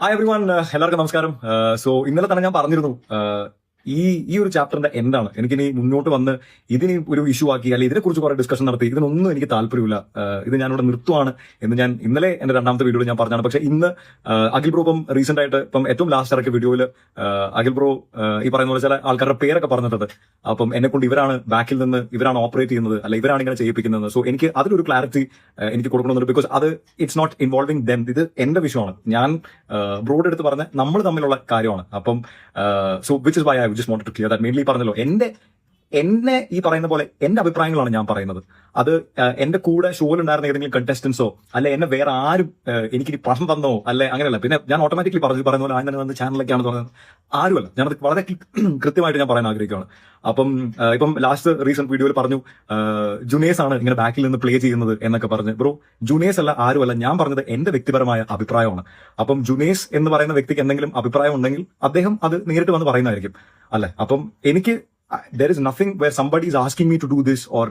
Hi every one എല്ലാവർക്കും നമസ്കാരം. So ഇന്നലെ തന്നെ ഞാൻ പറഞ്ഞിരുന്നു uh, ഈ ഈ ഒരു ചാപ്റ്ററിന്റെ എന്താണ് എനിക്ക് എനിക്കിനി മുന്നോട്ട് വന്ന് ഇതിനെ ഒരു ഇഷ്യൂ ആക്കി അല്ലെങ്കിൽ ഇതിനെക്കുറിച്ച് കുറെ ഡിസ്കഷൻ നടത്തി. ഇതിനൊന്നും എനിക്ക് താല്പര്യമില്ല. ഇത് ഞാനിവിടെ നിർത്തുവാണ് എന്ന് ഞാൻ ഇന്നലെ എന്റെ രണ്ടാമത്തെ വീഡിയോയിൽ ഞാൻ പറഞ്ഞാണ്. പക്ഷേ ഇന്ന് അഖിൽ ബ്രോ ഇപ്പം റീസെന്റ് ആയിട്ട് ഇപ്പം ഏറ്റവും ലാസ്റ്റ് ഇറക്കിയ വീഡിയോയിൽ അഖിൽ ബ്രോ ഈ പറയുന്ന പോലെ ചില ആൾക്കാരുടെ പേരൊക്കെ പറഞ്ഞിട്ടുണ്ട്. അപ്പം എന്നെ കൊണ്ട് ഇവരാണ് ബാക്കിൽ നിന്ന് ഇവരാണ് ഓപ്പറേറ്റ് ചെയ്യുന്നത്. അല്ല ഇവരാണ് ഇങ്ങനെ ചെയ്യിപ്പിക്കുന്നത്. സോ എനിക്ക് അതിലൊരു ക്ലാരിറ്റി എനിക്ക് കൊടുക്കണമെന്നുണ്ട്. ബിക്കോസ് അത് ഇറ്റ്സ് നോട്ട് ഇൻവോൾവിംഗ് ദം ഇത് എന്റെ വിഷയമാണ്. ഞാൻ ബ്രോഡ് എടുത്ത് പറഞ്ഞ നമ്മൾ തമ്മിലുള്ള കാര്യമാണ്. അപ്പം so which is why I just want to clear that mainly പറഞ്ഞല്ലോ എന്റെ എന്നെ ഈ പറയുന്ന പോലെ എന്റെ അഭിപ്രായങ്ങളാണ് ഞാൻ പറയുന്നത്. അത് എന്റെ കൂടെ ഷോയിൽ ഉണ്ടായിരുന്ന ഏതെങ്കിലും കണ്ടസ്റ്റൻസോ അല്ലെ എന്നെ വേറെ ആരും എനിക്ക് പണം തന്നോ അല്ലെ അങ്ങനെയല്ല. പിന്നെ ഞാൻ ഓട്ടോമാറ്റിക്കലി പറഞ്ഞു പറയുന്ന പോലെ ആദ്യം തന്നെ വന്ന് ചാനലൊക്കെയാണ് പറയുന്നത് ആരുമല്ല. ഞാനത് വളരെ കൃത്യമായിട്ട് ഞാൻ പറയാൻ ആഗ്രഹിക്കുകയാണ്. അപ്പം ഇപ്പം ലാസ്റ്റ് റീസെന്റ് വീഡിയോയിൽ പറഞ്ഞു ജുനേസ് ആണ് ഇങ്ങനെ ബാക്കിൽ നിന്ന് പ്ലേ ചെയ്യുന്നത് എന്നൊക്കെ പറഞ്ഞ്. ബ്രോ ജുനേസ് അല്ല ആരുമല്ല. ഞാൻ പറഞ്ഞത് എന്റെ വ്യക്തിപരമായ അഭിപ്രായമാണ്. അപ്പം ജുനേസ് എന്ന് പറയുന്ന വ്യക്തിക്ക് എന്തെങ്കിലും അഭിപ്രായം ഉണ്ടെങ്കിൽ അദ്ദേഹം അത് നേരിട്ട് വന്ന് പറയുന്നതായിരിക്കും. അല്ലെ? അപ്പം എനിക്ക് there is nothing where somebody is asking me to do this or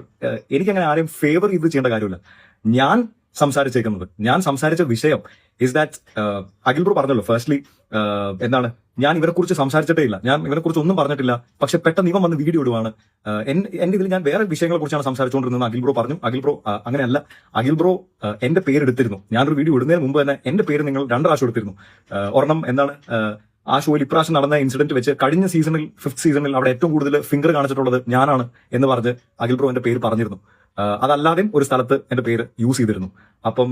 എനിക്ക് അങ്ങനെ ആരെയും ഫേവർ ചെയ്ത് ചെയ്യേണ്ട കാര്യമില്ല. ഞാൻ സംസാരിച്ചേക്കുന്നത് ഞാൻ സംസാരിച്ച വിഷയം ഇസ് ദാറ്റ് അഖിൽ ബ്രോ പറഞ്ഞല്ലോ ഫസ്റ്റ്ലി എന്താണ് ഞാൻ ഇവരെ കുറിച്ച് സംസാരിച്ചിട്ടേ ഇല്ല. ഞാൻ ഇവരെ കുറിച്ച് ഒന്നും പറഞ്ഞിട്ടില്ല. പക്ഷെ പെട്ടെന്ന് ഇവൻ വന്ന് വീഡിയോ ഇടുവാണ്. എന്റെ ഇതിൽ ഞാൻ വേറെ വിഷയങ്ങളെ കുറിച്ചാണ് സംസാരിച്ചുകൊണ്ടിരുന്നത് അഖിൽ ബ്രോ പറഞ്ഞു. അഖിൽ ബ്രോ അങ്ങനെയല്ല. അഖിൽ ബ്രോ എന്റെ പേര് എടുത്തിരുന്നു ഞാനൊരു വീഡിയോ ഇടുന്നതിന് മുമ്പ് തന്നെ എന്റെ പേര് നിങ്ങൾ രണ്ട് പ്രാവശ്യം എടുത്തിരുന്നു. ഒരെണ്ണം എന്താണ് ആ ഷോയിൽ ഇപ്രാവശ്യം നടന്ന ഇൻസിഡന്റ് വെച്ച് കഴിഞ്ഞ സീസണിൽ ഫിഫ്ത് സീസണിൽ അവിടെ ഏറ്റവും കൂടുതൽ ഫിംഗർ കാണിച്ചിട്ടുള്ളത് ഞാനാണ് എന്ന് പറഞ്ഞ് അഖിൽ ബ്രോ എന്റെ പേര് പറഞ്ഞിരുന്നു. അതല്ലാതെയും ഒരു സ്ഥലത്ത് എന്റെ പേര് യൂസ് ചെയ്തിരുന്നു. അപ്പം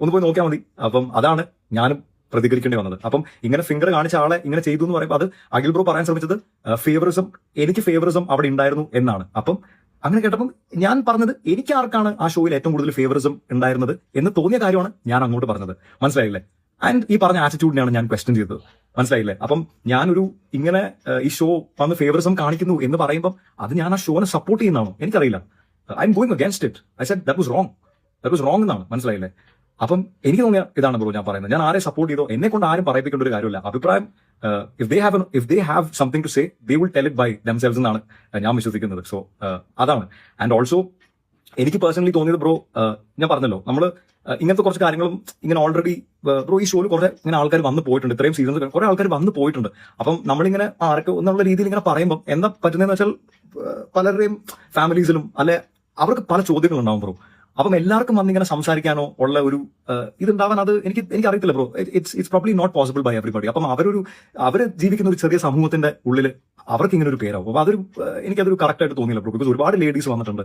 ഒന്ന് പോയി നോക്കിയാൽ മതി. അപ്പം അതാണ് ഞാനും പ്രതികരിക്കേണ്ടി വന്നത്. അപ്പം ഇങ്ങനെ ഫിംഗർ കാണിച്ച ആളെ ഇങ്ങനെ ചെയ്തു എന്ന് പറയുമ്പോൾ അത് അഖിൽ ബ്രോ പറയാൻ ശ്രമിച്ചത് ഫേവറിസം എനിക്ക് ഫേവറിസം അവിടെ ഉണ്ടായിരുന്നു എന്നാണ്. അപ്പം അങ്ങനെ കേട്ടപ്പം ഞാൻ പറഞ്ഞത് എനിക്ക് ആർക്കാണ് ആ ഷോയിൽ ഏറ്റവും കൂടുതൽ ഫേവറിസം ഉണ്ടായിരുന്നത് എന്ന് തോന്നിയ കാര്യമാണ് ഞാൻ അങ്ങോട്ട് പറഞ്ഞത്. മനസ്സിലായില്ലേ? ആൻഡ് ഈ പറഞ്ഞ ആറ്റിറ്റ്യൂഡിനെയാണ് ഞാൻ ക്വസ്റ്റ്യൻ ചെയ്തത്. മനസ്സിലായില്ലേ? അപ്പം ഞാനൊരു ഇങ്ങനെ ഈ ഷോ വന്ന് ഫേവറിസം കാണിക്കുന്നു എന്ന് പറയുമ്പോൾ അത് ഞാൻ ആ ഷോനെ സപ്പോർട്ട് ചെയ്യുന്നതാണോ? എനിക്കറിയില്ല. I'm going against it I said that was wrong that was wrong എന്നാണ്. മനസ്സിലായില്ലേ? അപ്പം എനിക്ക് തോന്നിയ ഇതാണ് ബ്രോ ഞാൻ പറയുന്നത്. ഞാൻ ആരെ സപ്പോർട്ട് ചെയ്തോ എന്നെ കൊണ്ട് ആരും പറയിപ്പിക്കേണ്ട ഒരു കാര്യമില്ല. അഭിപ്രായം if they have if they have something to say they will tell it by themselves എന്നാണ് ഞാൻ വിശ്വസിക്കുന്നത്. സോ അതാണ്. ആൻഡ് ഓൾസോ എനിക്ക് പേഴ്സണലി തോന്നിയത് ബ്രോ ഞാൻ പറഞ്ഞല്ലോ നമ്മൾ ഇങ്ങനത്തെ കുറച്ച് കാര്യങ്ങളും ഇങ്ങനെ ഓൾറെഡി ബ്രോ ഈ ഷോയിൽ കുറെ ഇങ്ങനെ ആൾക്കാർ വന്നു പോയിട്ടുണ്ട്. ഇത്രയും സീസൺസ് കുറെ ആൾക്കാർ വന്നു പോയിട്ടുണ്ട്. അപ്പം നമ്മളിങ്ങനെ ആർക്ക് എന്നുള്ള രീതിയിൽ ഇങ്ങനെ പറയുമ്പോൾ എന്താ പറ്റുന്നതെന്ന് വെച്ചാൽ പലരുടെയും ഫാമിലീസിലും അല്ലെ അവർക്ക് പല ചോദ്യങ്ങളുണ്ടാവും ബ്രോ അപ്പം എല്ലാവർക്കും വന്ന് ഇങ്ങനെ സംസാരിക്കാനോ ഉള്ള ഒരു ഇതുണ്ടാവാൻ അത് എനിക്ക് എനിക്ക് അറിയത്തില്ല bro it's it's probably not possible by everybody അപ്പം അവരൊരു അവർ ജീവിക്കുന്ന ഒരു ചെറിയ സമൂഹത്തിന്റെ ഉള്ളിൽ അവർക്ക് ഇങ്ങനെ ഒരു പേരാവും. അപ്പൊ അതൊരു എനിക്ക് എനിക്കതൊരു കറക്റ്റ് ആയിട്ട് തോന്നിയില്ല ബ്രോ. ബിക്കോസ് ഒരുപാട് ലേഡീസ് വന്നിട്ടുണ്ട്.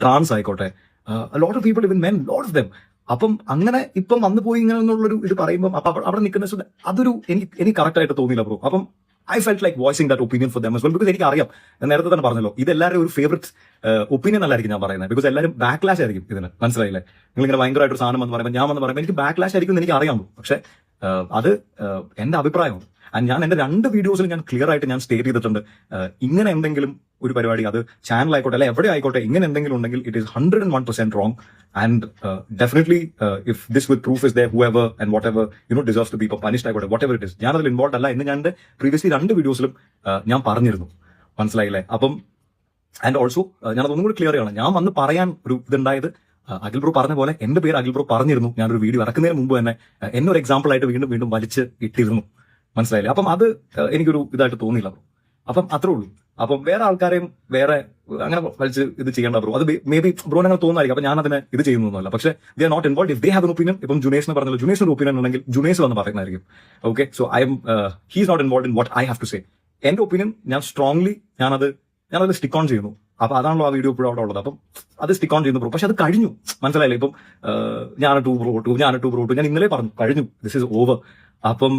ട്രാൻസ് ആയിക്കോട്ടെ. Lot of people even men lot of them അപ്പം അങ്ങനെ ഇപ്പം വന്നു പോയി ഇങ്ങനെ എന്നുള്ളൊരു ഇത് പറയുമ്പോൾ അപ്പൊ അവിടെ നിൽക്കുന്ന അതൊരു എനിക്ക് എനിക്ക് കറക്റ്റ് ആയിട്ട് തോന്നിയില്ല ബ്രോ. അപ്പം I felt like voicing that opinion for them well because എനിക്ക് അറിയാം ഞാൻ നേരത്തെ തന്നെ പറഞ്ഞല്ലോ ഇത് എല്ലാവരും ഒരു ഫേവറേറ്റ് ഒപ്പീനിയൻ അല്ലായിരിക്കും ഞാൻ പറയുന്നത്. ബിക്കോസ് എല്ലാവരും ബാക്ക്ലാഷ് ആയിരിക്കും ഇതിന്. മനസ്സിലായില്ലേ? നിങ്ങൾ ഇങ്ങനെ ഭയങ്കരമായിട്ട് ഒരു സാധനം എന്ന് പറയുമ്പോൾ ഞാൻ വന്ന് പറയുമ്പോൾ എനിക്ക് ബാക്ക്ലാഷ് ആയിരിക്കും എന്ന് എനിക്ക് അറിയാമോ പക്ഷെ അത് എന്റെ അഭിപ്രായമാണ്. ഞാൻ എന്റെ രണ്ട് വീഡിയോസിൽ ഞാൻ ക്ലിയർ ആയിട്ട് ഞാൻ സ്റ്റേറ്റ് ചെയ്തിട്ടുണ്ട്. ഇങ്ങനെ എന്തെങ്കിലും ഒരു പരിപാടി. അത് ചാനൽ ആയിക്കോട്ടെ അല്ലെ എവിടെ ആയിക്കോട്ടെ ഇങ്ങനെ എന്തെങ്കിലും ഉണ്ടെങ്കിൽ it is hundred and one percent wrong and definitely if this with proof is the whoever and whatever you know deserve to be punished ആയിക്കോട്ടെ വാട്ട് എവർ ഇറ്റ് ഇസ് ഞാൻ അതിൽ ഇൻവോൾവ് അല്ല എന്ന് ഞാൻ പ്രീവിയസ്ലി രണ്ട് വീഡിയോസിലും ഞാൻ പറഞ്ഞിരുന്നു. മനസ്സിലായില്ലേ? അപ്പം ആൻഡ് ഓൾസോ ഞാൻ അതൊന്നും കൂടി ക്ലിയർ ചെയ്യണം. ഞാൻ വന്ന് പറയാൻ ഒരു ഇതുണ്ടായത് ആ, അഖിൽ ബ്രോ പറഞ്ഞ പോലെ എന്റെ പേര് അഖിൽ ബ്രോ പറഞ്ഞിരുന്നു. ഞാനൊരു വീഡിയോ ഇറക്കുന്നതിന് മുമ്പ് തന്നെ ആ, എന്നെ ഒരു എക്സാമ്പിൾ ആയിട്ട് വീണ്ടും വീണ്ടും വലിച്ച് ഇട്ടിരുന്നു. മനസ്സിലായില്ലേ? അപ്പം അത് എനിക്കൊരു ഇതായിട്ട് തോന്നിയില്ല ബ്രോ. അപ്പം അത്രേ ഉള്ളൂ. അപ്പം വേറെ ആൾക്കാരെയും വേറെ അങ്ങനെ വലിച്ച് ഇത് ചെയ്യേണ്ട ബ്രോ അത് മേ ബി ബ്രോ അങ്ങനെ തോന്നായിരിക്കും അപ്പൊ ഞാൻ അതിനെ ഇത് ചെയ്യുന്നൊന്നുമല്ല. പക്ഷെ they are not involve if they have an opinion ഇപ്പം ജുനേസിന് പറഞ്ഞല്ലോ. ഒരു ഒപ്പീനിയൻ ഉണ്ടെങ്കിൽ ജുനേഷ് വന്ന് പറയുന്നതായിരിക്കും. Okay so I'm he's not involve in what I have to say എന്റെ ഒപ്പീനിയൻ ഞാൻ സ്ട്രോങ്ലി ഞാനത് ഞാനത് സ്റ്റിക്ക് ഓൺ ചെയ്യുന്നു. അപ്പൊ അതാണല്ലോ ആ വീഡിയോ ഇപ്പോഴും അവിടെ ഉള്ളത്. അപ്പം അത് സ്റ്റിക്ക് ഓൺ ചെയ്യുന്നു ബ്രോ പക്ഷെ അത് കഴിഞ്ഞു. മനസ്സിലായില്ലേ? ഇപ്പം ഞാൻ ടൂ ബ്രോ ടു ഞാൻ ടൂ ബ്രോ ടു ഞാൻ ഇന്നലെ പറഞ്ഞു കഴിഞ്ഞു. ദിസ് ഇസ് ഓവർ അപ്പം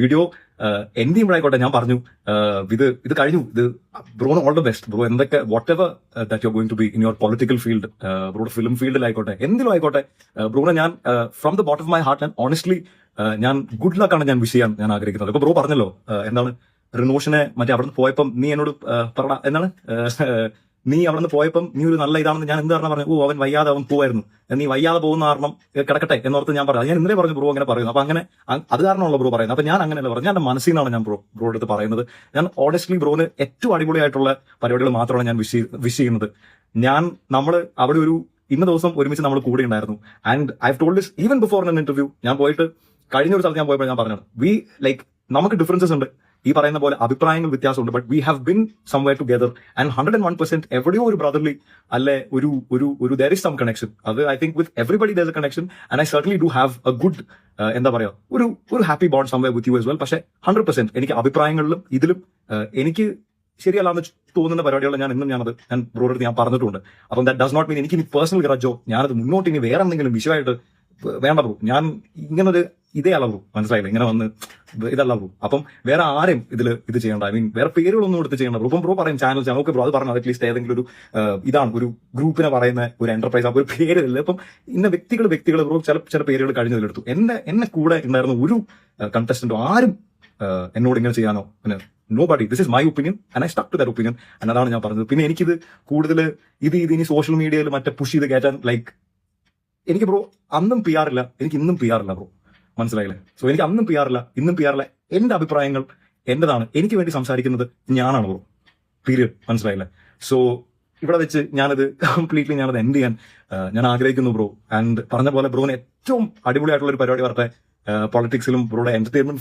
വീഡിയോ എന്ത് ചെയ്യുമ്പോഴായിക്കോട്ടെ ഞാൻ പറഞ്ഞു. ഇത് ഇത് കഴിഞ്ഞു. ഇത് bro all the best bro എന്തൊക്കെ whatever that you going to be in your political field ബ്രോയുടെ ഫിലിം ഫീൽഡിലായിക്കോട്ടെ എന്തിലും ആയിക്കോട്ടെ ബ്രോനെ ഞാൻ from the bottom of my heart and honestly ഞാൻ ഗുഡ് ലക്കാണ് ഞാൻ വിഷ് ചെയ്യാൻ ഞാൻ ആഗ്രഹിക്കുന്നത്. അപ്പൊ ബ്രോ പറഞ്ഞല്ലോ എന്താണ് റിനോഷനെ മറ്റേ അവിടെ നിന്ന് പോയപ്പം നീ എന്നോട് പറ എന്താണ് നീ അവിടെ നിന്ന് പോയപ്പം നീ ഒരു നല്ല ഇതാണെന്ന് ഞാൻ എന്ത് കാരണം പറഞ്ഞു? ഓ അവൻ വയ്യാതെ അവൻ പോവായിരുന്നു. നീ വയ്യാതെ പോകുന്ന കാരണം കിടക്കട്ടെ എന്നോർത്ത് ഞാൻ പറഞ്ഞു. ഞാൻ ഇന്നലെ പറഞ്ഞു ബ്രോ അങ്ങനെ പറയുന്നു. അപ്പൊ അങ്ങനെ അത് കാരണമുള്ള ബ്രോ പറയുന്നത്. അപ്പൊ ഞാൻ അങ്ങനെയല്ല പറഞ്ഞു ഞാൻ മനസ്സിൽ നിന്നാണ് ഞാൻ ബ്രോ ബ്രോ എടുത്ത് പറയുന്നത്. ഞാൻ ഓണസ്റ്റ്ലി ബ്രോന് ഏറ്റവും അടിപൊളിയായിട്ടുള്ള പരിപാടികൾ മാത്രമാണ് ഞാൻ വിഷ് വിഷ് ചെയ്യുന്നത്. ഞാൻ നമ്മൾ അവിടെ ഒരു ഇന്ന ദിവസം ഒരുമിച്ച് നമ്മൾ കൂടെ ഉണ്ടായിരുന്നു. And I told this even before an interview ഞാൻ പോയിട്ട് കഴിഞ്ഞ ഒരു സ്ഥലത്ത് ഞാൻ പോയപ്പോൾ ഞാൻ പറഞ്ഞത് വി ലൈക്ക് നമുക്ക് ഡിഫറൻസസ് ഉണ്ട്. ഈ പറയുന്ന പോലെ അഭിപ്രായങ്ങൾ വ്യത്യാസമുണ്ട് but we have been somewhere together and hundred and one percent എവിടെയോ ഒരു ബ്രദർലി അല്ലെ ഒരു ഒരു ഒരു ദർ ഇസ് സം കണക്ഷൻ അത് I think with everybody there connection and I certainly do have a good എന്താ പറയുക ഒരു ഒരു happy bond somewhere with us well പക്ഷേ ഹൺഡ്രഡ് പെർസെന്റ് എനിക്ക് അഭിപ്രായങ്ങളിലും ഇതിലും uh, എനിക്ക് ശരിയല്ലാന്ന് തോന്നുന്ന പരിപാടികൾ ഞാൻ ഇന്നും ഞാനത് ഞാൻ ബ്രോഡ് ഞാൻ പറഞ്ഞിട്ടുണ്ട്. അപ്പം ദാറ്റ് ഡസ് നോട്ട് മീൻ എനിക്ക് ഇനി പേഴ്സണൽ ഗ്രജോ ഞാനത് മുന്നോട്ട് ഇനി വേറെ എന്തെങ്കിലും വിഷയമായിട്ട് വേണ്ട ബ്രോ ഞാൻ ഇങ്ങനൊരു ഇതേ അല്ല മനസ്സിലായില്ല? ഇങ്ങനെ വന്ന് ഇതല്ല ബ്രോ അപ്പം വേറെ ആരും ഇതിൽ ഇത് ചെയ്യേണ്ട. ഐ മീൻ വേറെ പേരുകളൊന്നും എടുത്ത് ചെയ്യേണ്ട. ബ്രോ ഇപ്പം ബ്രോ പറയും ചാനൽ ചാനൽ ഓക്കെ ബ്രോ അത് പറഞ്ഞു അറ്റ്ലീസ്റ്റ് ഏതെങ്കിലും ഒരു ഇതാണ്. ഒരു ഗ്രൂപ്പിനെ പറയുന്ന ഒരു എന്റർപ്രൈസ് അപ്പോൾ ഒരു പേരില്ല ഇപ്പം ഇന്ന വ്യക്തികൾ വ്യക്തികൾ ബ്രോ ചില ചില പേരുകൾ കഴിഞ്ഞതിലെടുത്തു എന്നെ എന്നെ കൂടെ ഉണ്ടായിരുന്ന ഒരു കണ്ടസ്റ്റന്റോ ആരും എന്നോട് ഇങ്ങനെ ചെയ്യാനോ പിന്നെ nobody this is my opinion and I stuck to their opinion അതാണ് ഞാൻ പറഞ്ഞത്. പിന്നെ എനിക്കിത് കൂടുതൽ ഇത് ഇത് ഇനി സോഷ്യൽ മീഡിയയിൽ മറ്റേ പുഷ് ചെയ്ത് കയറ്റാൻ ലൈക്ക് എനിക്ക് ബ്രോ അന്നും പി ആറില്ല എനിക്ക് ഇന്നും പി ആറില്ല ബ്രോ മനസ്സിലായില്ലേ? സോ എനിക്ക് അന്നും പി ആറില്ല ഇന്നും പി ആറില്ല എന്റെ അഭിപ്രായങ്ങൾ എന്റേതാണ്. എനിക്ക് വേണ്ടി സംസാരിക്കുന്നത് ഞാനാണ് ബ്രോ പീരിയഡ് മനസ്സിലായില്ലേ? സോ ഇവിടെ വെച്ച് ഞാനത് കംപ്ലീറ്റ്ലി ഞാനത് എൻഡ് ചെയ്യാൻ ഞാൻ ആഗ്രഹിക്കുന്നു ബ്രോ ആൻഡ് പറഞ്ഞ പോലെ ബ്രോന് ഏറ്റവും അടിപൊളിയായിട്ടുള്ള ഒരു പരിപാടി വരട്ടെ. പൊളിറ്റിക്സിലും ബ്രോയുടെ എന്റർടൈൻമെന്റ്